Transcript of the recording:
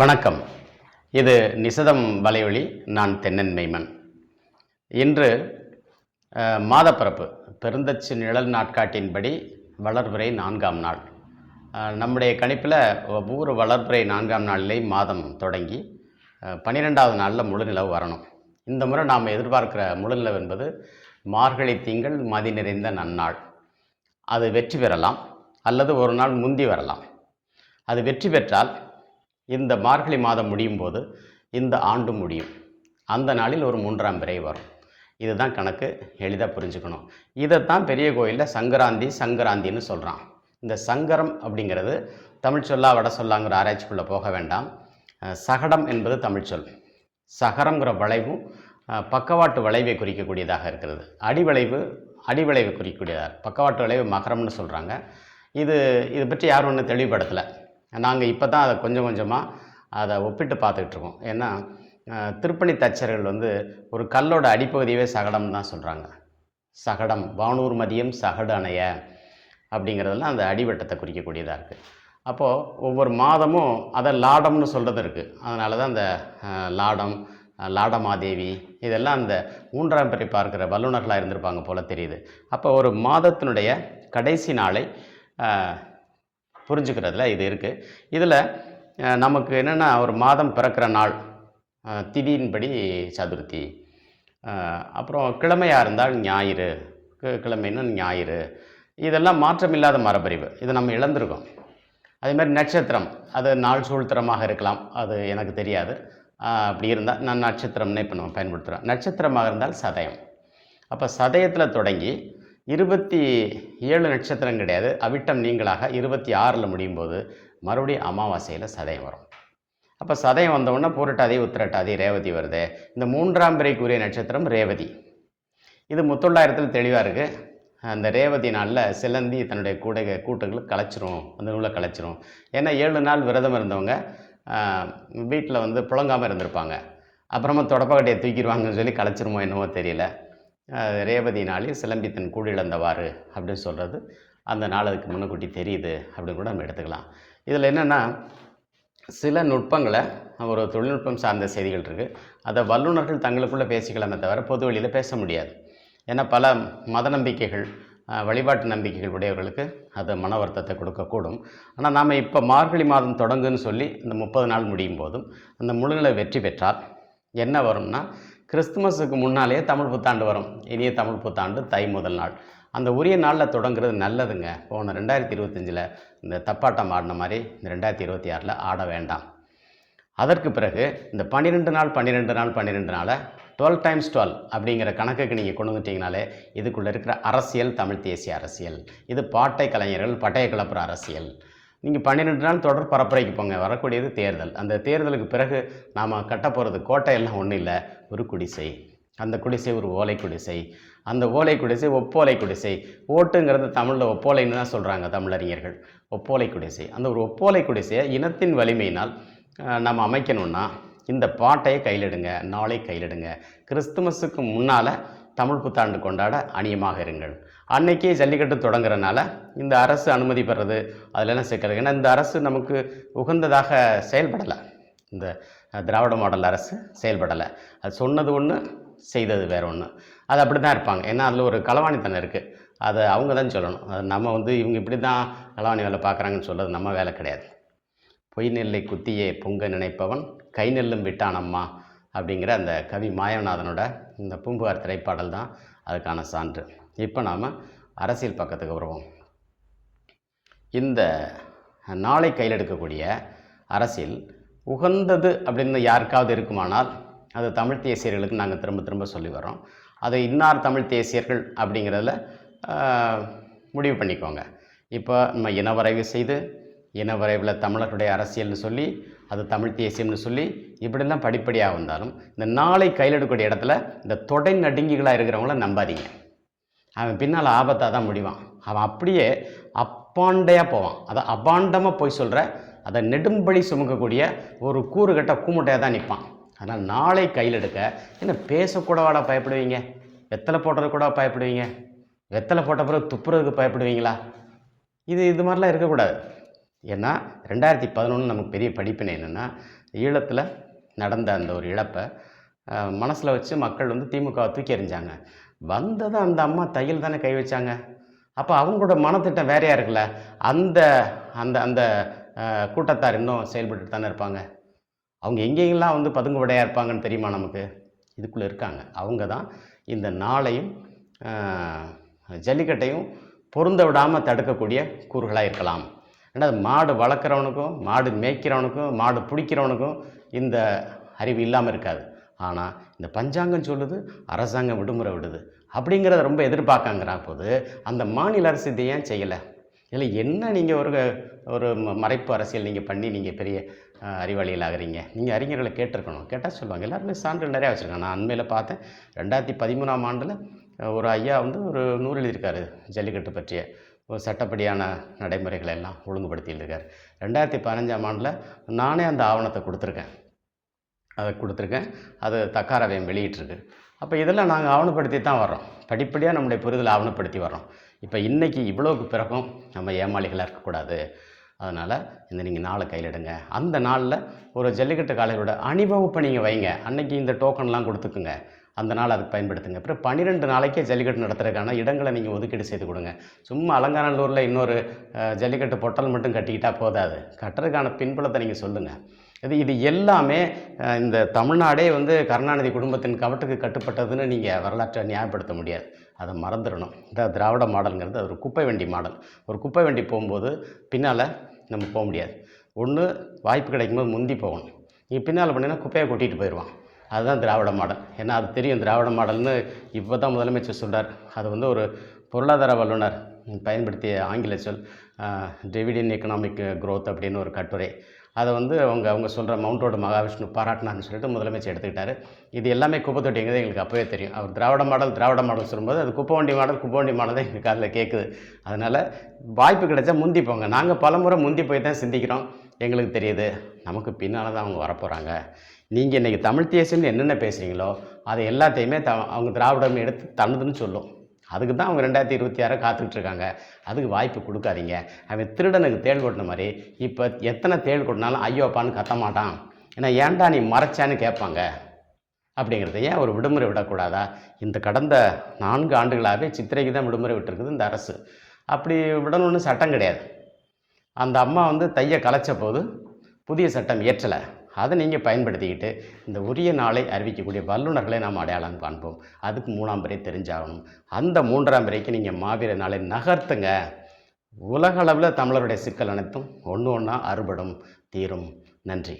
வணக்கம். இது நிசதம் வலையொலி நான் தென்னன் மெய்மன். இன்று மாதப்பிறப்பு பெருந்தச்சு நிழல் நாட்காட்டின்படி வளர்பிறை நான்காம் நாள். நம்முடைய கணிப்பில் ஒவ்வொரு வளர்பிறை நான்காம் நாளிலே மாதம் தொடங்கி பன்னிரெண்டாவது நாளில் முழுநிலவு வரணும். இந்த முறை நாம் எதிர்பார்க்கிற முழுநிலவு என்பது மார்கழி திங்கள் மதி நிறைந்த நன்னாள். அது வெற்றி பெறலாம் அல்லது ஒரு நாள் முந்தி வரலாம். அது வெற்றி பெற்றால் இந்த மார்கழி மாதம் முடியும் போது இந்த ஆண்டு முடியும். அந்த நாளில் ஒரு மூன்றாம் பிறை வரும். இதுதான் கணக்கு. எளிதாக புரிஞ்சுக்கணும். இதைத்தான் பெரிய கோயிலில் சங்கராந்தி சங்கராந்தின்னு சொல்கிறான் இந்த சங்கரம் அப்படிங்கிறது தமிழ் சொல்லா வட சொல்லாங்கிற ஆராய்ச்சிக்குள்ளே போக வேண்டாம். சகடம் என்பது தமிழ் சொல். சகரங்கிற வளைவும் பக்கவாட்டு வளைவை குறிக்கக்கூடியதாக இருக்கிறது. அடிவளைவு அடிவளைவை குறிக்கக்கூடியதாக. பக்கவாட்டு வளைவு மகரம்னு சொல்கிறாங்க இது இது பற்றி யாரும் ஒன்றும் தெளிவுபடுத்தலை. நாங்கள் இப்போ தான் அதை கொஞ்சம் கொஞ்சமாக அதை ஒப்பிட்டு பார்த்துக்கிட்டு இருக்கோம். ஏன்னா திருப்பணி தச்சர்கள் வந்து ஒரு கல்லோட அடிப்பகுதியவே சகடம் தான் சொல்கிறாங்க சகடம் வானூர் மதியம் சகடு அணைய அப்படிங்கிறதெல்லாம் அந்த அடிவட்டத்தை குறிக்கக்கூடியதாக இருக்குது அப்போது ஒவ்வொரு மாதமும் அதை லாடம்னு சொல்கிறது இருக்குது அதனால தான் அந்த லாடம் லாடமாதேவி இதெல்லாம் அந்த மூன்றாம் பிறை பார்க்குற வல்லுநர்களாக இருந்திருப்பாங்க போல் தெரியுது. அப்போ ஒரு மாதத்தினுடைய கடைசி நாளை புரிஞ்சுக்கிறதுல இது இருக்குது இதில் நமக்கு என்னென்னா ஒரு மாதம் பிறக்கிற நாள் திதியின்படி சதுர்த்தி. அப்புறம் கிழமையாக இருந்தால் ஞாயிறு கிழமைன்னு ஞாயிறு. இதெல்லாம் மாற்றமில்லாத மரபறிவு. இதை நம்ம இழந்திருக்கோம். அதேமாதிரி நட்சத்திரம் அது நாள் சூழ்த்திரமாக இருக்கலாம். அது எனக்கு தெரியாது. அப்படி இருந்தால் நான் நட்சத்திரம்னே இப்போ நம்ம பயன்படுத்துகிறோம் நட்சத்திரமாக இருந்தால் சதயம். அப்போ சதயத்தில் தொடங்கி இருபத்தி ஏழு நட்சத்திரம் கிடையாது. அவிட்டம் நீங்களாக இருபத்தி ஆறில் முடியும் போது மறுபடியும் அமாவாசையில் சதயம் வரும். அப்போ சதயம் வந்தவுடனே பூரட்டாதி உத்திரட்டாதி ரேவதி வருது. இந்த மூன்றாம் பிறைக்குரிய நட்சத்திரம் ரேவதி. இது முத்தொள்ளாயிரத்தில் தெளிவாக இருக்குது அந்த ரேவதி நாளில் சிலந்தி தன்னுடைய கூடை கூட்டுகளுக்கு கலைச்சிரும் அந்த நூலை கலைச்சிரும் ஏன்னா ஏழு நாள் விரதம் இருந்தவங்க வீட்டில் வந்து புழங்காமல் இருந்திருப்பாங்க. அப்புறமா தொடப்பக்கட்டையை தூக்கிடுவாங்கன்னு சொல்லி கலைச்சிருமோ என்னவோ தெரியல. ரேவதி நாளில் சிலம்பி தன் இழந்தவாறு அப்படின்னு சொல்கிறது அந்த நாள் அதுக்கு முன்னக்கூட்டி தெரியுது அப்படின்னு கூட நம்ம எடுத்துக்கலாம். இதில் என்னென்னா சில நுட்பங்களை ஒரு தொழில்நுட்பம் சார்ந்த செய்திகள் இருக்குது அதை வல்லுநர்கள் தங்களுக்குள்ளே பேசிக்கலாமே தவிர பொது வழியில் பேச முடியாது. ஏன்னா பல மத நம்பிக்கைகள் வழிபாட்டு நம்பிக்கைகள் உடையவர்களுக்கு அது மன வருத்தத்தை கொடுக்கக்கூடும். ஆனால் நாம் இப்போ மார்கழி மாதம் தொடங்குன்னு சொல்லி இந்த முப்பது நாள் முடியும் போதும் அந்த முழுநிலை வெற்றி பெற்றால் என்ன வரும்னா கிறிஸ்துமஸுக்கு முன்னாலே தமிழ் புத்தாண்டு வரும். இனிய தமிழ் புத்தாண்டு தை முதல் நாள். அந்த உரிய நாளில் தொடங்குறது நல்லதுங்க. போன ரெண்டாயிரத்தி இருபத்தஞ்சில் இந்த தப்பாட்டம் ஆடின மாதிரி இந்த ரெண்டாயிரத்தி இருபத்தி ஆறில் ஆட வேண்டாம். அதற்கு பிறகு இந்த பன்னிரெண்டு நாள் பன்னிரெண்டு நாள் பன்னிரெண்டு நாளை டுவெல் டைம்ஸ் டுவெல் அப்படிங்கிற கணக்குக்கு நீங்கள் கொண்டு வந்துட்டிங்கனாலே இதுக்குள்ளே இருக்கிற அரசியல் தமிழ் தேசிய அரசியல். இது பாட்டை கலைஞர்கள் பட்டய கிளப்புற அரசியல். நீங்கள் பன்னிரெண்டு நாள் தொடர் பரப்புரைக்கு போங்க. வரக்கூடியது தேர்தல். அந்த தேர்தலுக்கு பிறகு நாம் கட்ட போகிறது கோட்டையெல்லாம் ஒன்றும் இல்லை. ஒரு குடிசை. அந்த குடிசை ஒரு ஓலை குடிசை. அந்த ஓலை குடிசை ஒப்போலை குடிசை. ஓட்டுங்கிறது தமிழில் ஒப்போலைன்னு தான் சொல்கிறாங்க தமிழறிஞர்கள். ஒப்போலை குடிசை. அந்த ஒரு ஒப்போலை குடிசையை இனத்தின் வலிமையினால் நம்ம அமைக்கணும்னா இந்த பாட்டையை கையிலிடுங்க நாளை கையிலிடுங்க. கிறிஸ்துமஸுக்கு முன்னால் தமிழ் புத்தாண்டு கொண்டாட அணியமாக இருங்கள். அன்னைக்கே ஜல்லிக்கட்டு தொடங்குறனால இந்த அரசு அனுமதி பெறது அதிலெல்லாம் சிக்கல் ஏன்னா இந்த அரசு நமக்கு உகந்ததாக செயல்படலை. இந்த திராவிட மாடல் அரசு செயல்படலை. அது சொன்னது ஒன்று செய்தது வேறு ஒன்று அது அப்படி தான் இருப்பாங்க. ஏன்னா அதில் ஒரு களவாணித்தனம் இருக்குது அதை அவங்க தான் சொல்லணும். அது நம்ம வந்து இவங்க இப்படி தான் களவாணி வேலை பார்க்குறாங்கன்னு சொல்கிறது நம்ம வேலை கிடையாது. பொய் நெல்லை குத்தியே பொங்க நினைப்பவன் கை நெல்லும் விட்டானம்மா அப்படிங்கிற அந்த கவி மாயவநாதனோட இந்த பூம்புகார் திரைப்பாடல் தான் அதுக்கான சான்று. இப்போ நாம் அரசியல் பக்கத்துக்கு வருவோம். இந்த நாளை கையில் எடுக்கக்கூடிய அரசியல் உகந்தது அப்படின்னு யாருக்காவது இருக்குமானால் அது தமிழ் தேசியர்களுக்கு நாங்கள் திரும்ப திரும்ப சொல்லி வரோம் அது இன்னார் தமிழ் தேசியர்கள் அப்படிங்கிறதுல முடிவு பண்ணிக்கோங்க. இப்போ நம்ம இனவரைவு செய்து இனவரைவில் தமிழர்களுடைய அரசியல்னு சொல்லி அது தமிழ் தேசியம்னு சொல்லி இப்படிலாம் படிப்படியாக வந்தாலும் இந்த நாளை கையில் எடுக்கக்கூடிய இடத்துல இந்த தொடை நடுங்கிகளாக இருக்கிறவங்கள நம்பாதீங்க. அவன் பின்னால் ஆபத்தாக தான் முடிவான். அவன் அப்படியே அப்பாண்டையாக போவான். அதை அபாண்டமாக போய் சொல்கிற அதை நெடும்படி சுமக்கக்கூடிய ஒரு கூறுகட்ட கூமுட்டையாக தான் நிற்பான். அதனால் நாளை கையில் எடுக்க என்ன பேசக்கூடவாடா பயப்படுவீங்க? வெத்தலை போடுறது கூட பயப்படுவீங்க? வெத்தலை போட்ட பிறகு துப்புறதுக்கு பயப்படுவீங்களா? இது இது மாதிரிலாம் இருக்கக்கூடாது. ஏன்னா ரெண்டாயிரத்தி பதினொன்று நமக்கு பெரிய படிப்பினை என்னென்னா ஈழத்தில் நடந்த அந்த ஒரு இழப்பை மனசில் வச்சு மக்கள் வந்து திமுகவை தூக்கி எறிஞ்சாங்க. வந்ததும் அந்த அம்மா தையல் தானே கை வச்சாங்க? அப்போ அவங்களோட மனத்திட்டம் வேறையாக இருக்குல்ல? அந்த அந்த அந்த கூட்டத்தார் இன்னும் செயல்பட்டு தானே இருப்பாங்க. அவங்க எங்கெங்கெல்லாம் வந்து பதுங்குபடையாக இருப்பாங்கன்னு தெரியுமா நமக்கு? இதுக்குள்ளே இருக்காங்க. அவங்க தான் இந்த நாளையும் ஜல்லிக்கட்டையும் பொருந்த விடாமல் தடுக்கக்கூடிய கூறுகளாக இருக்கலாம். ஏன்னா மாடு வளர்க்குறவனுக்கும் மாடு மேய்க்கிறவனுக்கும் மாடு பிடிக்கிறவனுக்கும் இந்த அறிவு இல்லாமல் இருக்காது. ஆனால் இந்த பஞ்சாங்கம் சொல்லுது அரசாங்கம் விடுமுறை விடுது அப்படிங்கிறத ரொம்ப எதிர்பார்க்காங்கிறா போது அந்த மாநில அரசு இதை ஏன் செய்யலை? இதில் என்ன நீங்கள் ஒரு ஒரு ம- மறைப்பு அரசியல் நீங்கள் பண்ணி நீங்கள் பெரிய அஹ், அறிவாளிகள் நீங்கள் அறிஞர்களை கேட்டிருக்கணும். கேட்டால் சொல்லுவாங்க. எல்லாருமே சான்று நிறையா வச்சுருக்காங்க. நான் அண்மையில் பார்த்தேன் ரெண்டாயிரத்தி பதிமூணாம் ஆண்டில் ஒரு ஐயா வந்து ஒரு நூல் எழுதியிருக்காரு ஜல்லிக்கட்டு பற்றிய. சட்டப்படியான நடைமுறைகளை எல்லாம் ஒழுங்குபடுத்தியிருக்கார். ரெண்டாயிரத்தி பதினஞ்சாம் ஆண்டில் நானே அந்த ஆவணத்தை கொடுத்துருக்கேன். அதை கொடுத்துருக்கேன். அது தக்காரவையும் வெளியிட்டிருக்கு. அப்போ இதெல்லாம் நாங்கள் ஆவணப்படுத்தி தான் வர்றோம். படிப்படியாக நம்முடைய புரிதலை ஆவணப்படுத்தி வர்றோம். இப்போ இன்றைக்கி இவ்வளோக்கு பிறகும் நம்ம ஏமாளிகளாக இருக்கக்கூடாது. அதனால் இந்த நீங்கள் நாளை கையிலிடுங்க அந்த நாளில் ஒரு ஜல்லிக்கட்டு காலையோட அணிவகுப்பை நீங்கள் வைங்க. அன்னைக்கு இந்த டோக்கன்லாம் கொடுத்துக்குங்க. அந்த நாள் அதுக்கு பயன்படுத்துங்க. அப்புறம் பன்னிரெண்டு நாளைக்கே ஜல்லிக்கட்டு நடத்துறதுக்கான இடங்களை நீங்கள் ஒதுக்கீடு செய்து கொடுங்க. சும்மா அலங்காநல்லூரில் இன்னொரு ஜல்லிக்கட்டு பொட்டல் மட்டும் கட்டிக்கிட்டால் போதாது. கட்டுறதுக்கான பின்புலத்தை நீங்கள் சொல்லுங்கள் இது இது எல்லாமே இந்த தமிழ்நாடே வந்து கருணாநிதி குடும்பத்தின் கவட்டுக்கு கட்டுப்பட்டதுன்னு நீங்கள் வரலாற்றை நியாயப்படுத்த முடியாது. அதை மறந்துடணும். இந்த திராவிட மாடலுங்கிறது அது ஒரு குப்பை வண்டி மாடல். ஒரு குப்பை வண்டி போகும்போது பின்னால் நம்ம போக முடியாது. ஒன்று வாய்ப்பு கிடைக்கும்போது முந்தி போகணும். நீ பின்னால் பண்ணினா குப்பையை கொட்டிகிட்டு போயிடுவான். அதுதான் திராவிட மாடல். ஏன்னா அது தெரியும் திராவிட மாடல்னு இப்போ தான் முதலமைச்சர் சொல்கிறார் அது வந்து ஒரு பொருளாதார வல்லுனர் பயன்படுத்திய ஆங்கில சொல் டெவிடின் எக்கனாமிக் க்ரோத் அப்படின்னு ஒரு கட்டுரை. அதை வந்து அவங்க அவங்க சொல்கிற மவுண்ட் ரோடு மகாவிஷ்ணு பாராட்டினான்னு சொல்லிட்டு முதலமைச்சர் எடுத்துக்கிட்டாரு. இது எல்லாமே குப்பை தொட்டிங்கிறது எங்களுக்கு அப்போவே தெரியும். அவர் திராவிட மாடல் திராவிட மாடல் சொல்லும்போது அது குப்பை வண்டி மாடல் குப்பை வண்டி மாடல் தான் எங்களுக்கு அதில் கேட்குது அதனால் வாய்ப்பு கிடைச்சா முந்தி போங்க. நாங்கள் பலமுறை முந்தி போய் தான் சிந்திக்கிறோம். எங்களுக்கு தெரியுது. நமக்கு பின்னால் தான் அவங்க வரப்போகிறாங்க நீங்கள் இன்றைக்கி தமிழ் தேசியம்னு என்னென்ன பேசுகிறீங்களோ அதை எல்லாத்தையுமே த அவங்க திராவிடம் எடுத்து தன்னதுன்னு சொல்லும். அதுக்கு தான் அவங்க ரெண்டாயிரத்தி இருபத்தி ஆறை காத்துக்கிட்டு இருக்காங்க. அதுக்கு வாய்ப்பு கொடுக்காதீங்க. அவன் திருடனுக்கு தேள் கொட்டின மாதிரி இப்போ எத்தனை தேள் கொட்டினாலும் ஐயோப்பான்னு கத்த மாட்டான். ஏன்னா ஏன்டா நீ மறைச்சான்னு கேட்பாங்க. அப்படிங்கிறத ஏன் ஒரு விடுமுறை விடக்கூடாதா? இந்த கடந்த நான்கு ஆண்டுகளாகவே சித்திரைக்கு தான் விடுமுறை விட்டுருக்குது இந்த அரசு. அப்படி விடணும்னு சட்டம் கிடையாது. அந்த அம்மா வந்து தையை கலைச்ச போது புதிய சட்டம் இயற்றலை. அதை நீங்கள் பயன்படுத்திக்கிட்டு இந்த உரிய நாளை அறிவிக்கக்கூடிய வல்லுநர்களை நாம் அடையாளம் காண்போம். அதுக்கு மூணாம் பிறை தெரிஞ்சாகணும். அந்த மூன்றாம் பிறைக்கு நீங்கள் மாவீர நாளை நகர்த்துங்க. உலகளவில் தமிழருடைய சிக்கல் அனைத்தும் ஒன்று ஒன்றா அறுபடும் தீரும். நன்றி.